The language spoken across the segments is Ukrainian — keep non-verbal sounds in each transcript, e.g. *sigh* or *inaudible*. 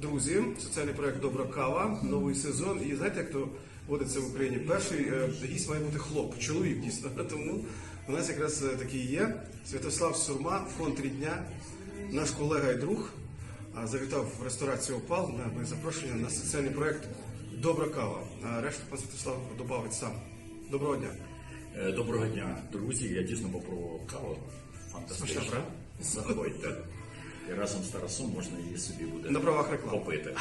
Друзі, соціальний проект Добра кава, новий сезон. І знаєте, як то водиться в Україні? Перший е, гість має бути хлоп, чоловік дійсно. *laughs* Тому у нас якраз е, такий є. Святослав Сурма, фонд рідня, наш колега і друг, завітав в ресторацію Опал на моє запрошення на соціальний проект Добра кава. Решту пан Святослав додавить сам. Доброго дня. Е, Доброго дня, друзі. Я дійсно попробував каву. Фантастично. Заходьте. І разом з Тарасом можна її собі буде На правах реклами. попити.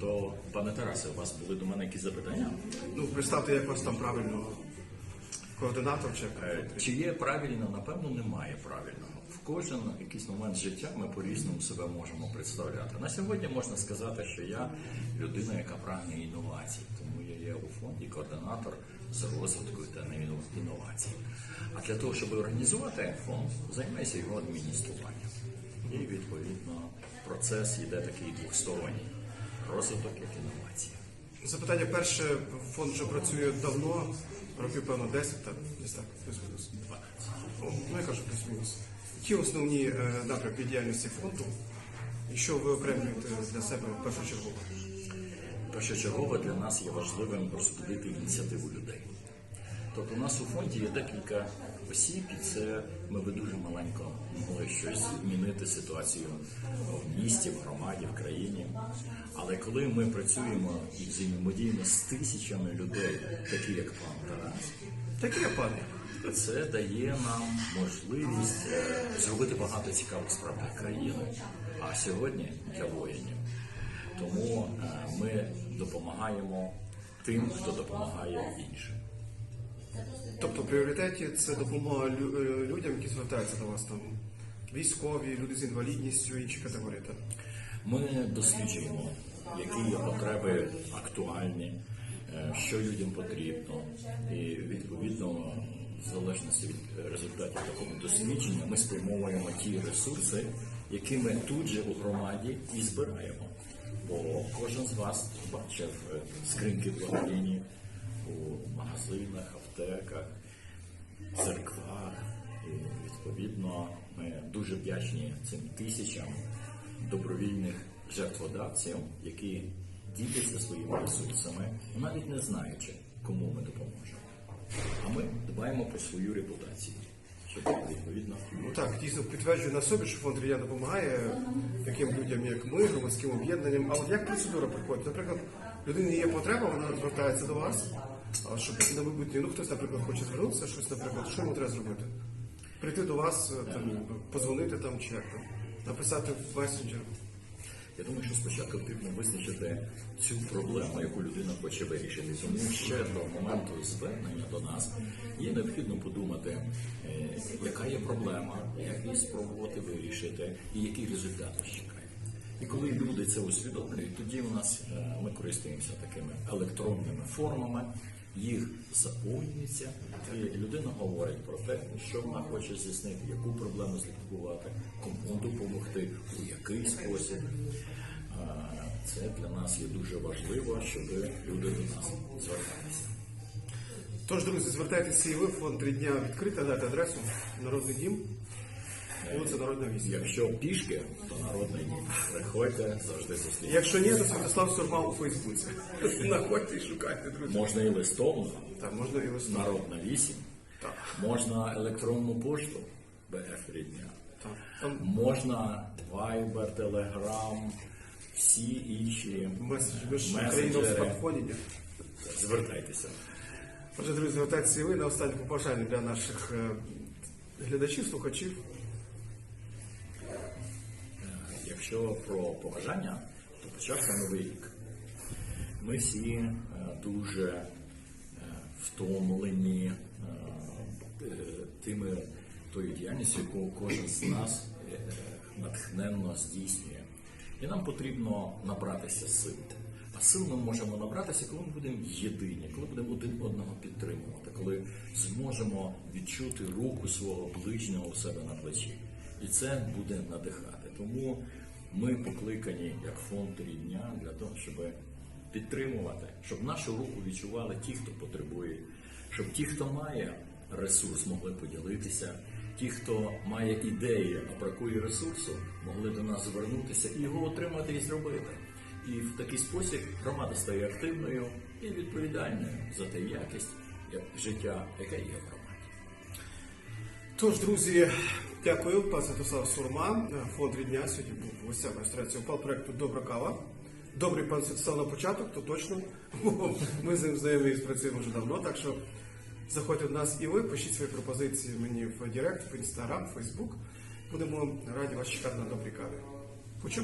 То, пане Тарасе, у вас були до мене якісь запитання? Ну, представте, як вас там правильно координатор чи Е, Чи є правильно? Напевно, немає правильного. В кожен якийсь момент життя ми по-різному себе можемо представляти. На сьогодні можна сказати, що я людина, яка прагне інновацій, тому є у фонді координатор з розвитку та інновацій. А для того, щоб організувати фонд, займаюся його адмініструванням. І відповідно процес йде такий двосторонній розвиток як інновація. Запитання перше, фонд вже працює давно, років певно 10, так, десь так, плюс-мінус. Ну, я кажу плюс-мінус. Які основні е, напрямки діяльності фонду і що ви окремлюєте для себе першочергово? Першочергово для нас є важливим розбудити ініціативу людей. Тобто у нас у фонді є декілька осіб, і це ми би дуже маленько могли щось змінити ситуацію в місті, в громаді, в країні. Але коли ми працюємо і взаємодіємо з тисячами людей, такі як пан Тарас, Такі є пане. це дає нам можливість е, зробити багато цікавих справ для країни, а сьогодні для воїнів. Тому е, ми допомагаємо тим, хто допомагає іншим. Тобто в пріоритеті це допомога е, людям, які звертаються до вас там. Військові, люди з інвалідністю, інші категорії. Так? Ми досліджуємо, які є потреби актуальні, е, що людям потрібно, і відповідно, в залежності від результатів такого дослідження, ми спрямовуємо ті ресурси, які ми тут же у громаді і збираємо. Бо кожен з вас бачив е, скриньки благодійні у магазинах, аптеках, церквах. І відповідно ми дуже вдячні цим тисячам добровільних жертводавців, які діляться своїми ресурсами, навіть не знаючи, кому ми допоможемо. А ми дбаємо про свою репутацію, відповідно Ну так, дійсно підтверджую на собі, що фонд Рія допомагає таким людям, як ми, громадським об'єднанням. А от як процедура проходить? Наприклад, людині є потреба, вона звертається до вас, а щоб на майбутнє, ну хтось, наприклад, хоче звернутися, щось, наприклад, що йому треба зробити? Прийти до вас, е, там, позвонити там чи як там, написати в месенджер. Я думаю, що спочатку потрібно визначити цю проблему, яку людина хоче вирішити. Тому ще до моменту звернення до нас є необхідно подумати, е, яка є проблема, як її спробувати вирішити і який результат чекає. І коли люди це усвідомлюють, тоді у нас е, ми користуємося такими електронними формами, їх заповнюється, і людина говорить про те, що вона хоче здійснити, яку проблему зліквідувати, кому допомогти, у який спосіб. Це для нас є дуже важливо, щоб люди до нас зверталися. Тож, друзі, звертайтеся і ви, фонд три дня відкритий, дайте адресу, Народний дім, вулиця Народна 8. Якщо пішки, то народний. Приходьте, завжди зустрінемося. Якщо ні, то Святослав Сурма у Фейсбуці. *laughs* Знаходьте і шукайте, друзі. Можна і листовно, Так, можна і листом. народна 8, Так. можна електронну пошту БФ рідня. Так. Там Можна Viber, Telegram, всі інші меседж, ми ж месенджери. Україна в смартфоні. Звертайтеся. Отже, друзі, звертайтеся і ви на останнє побажання для наших е, глядачів, слухачів. Якщо про побажання, то почався новий рік. Ми всі е, дуже е, втомлені е, тими тою діяльністю, яку кожен з нас натхненно здійснює. І нам потрібно набратися сил. А сил ми можемо набратися, коли ми будемо єдині, коли будемо один одного підтримувати, коли зможемо відчути руку свого ближнього у себе на плечі. І це буде надихати. Тому ми покликані як фонд рідня для того, щоб підтримувати, щоб нашу руку відчували ті, хто потребує, щоб ті, хто має ресурс, могли поділитися, ті, хто має ідеї, а бракує ресурсу, могли до нас звернутися і його отримати і зробити. І в такий спосіб громада стає активною і відповідальною за те якість життя, яке є в громаді. Тож, друзі, дякую, пан Святослав Сурма, фонд «Рідня». Сьогодні був в гостях реєстрації упал проекту Добра кава. Добрий пан Святослав на початок, то точно. Ми з ним знайомі і працюємо вже давно, так що заходьте до нас і ви, пишіть свої пропозиції мені в Директ, в Інстаграм, в Фейсбук. Будемо раді вас чекати на каві. Почуємо.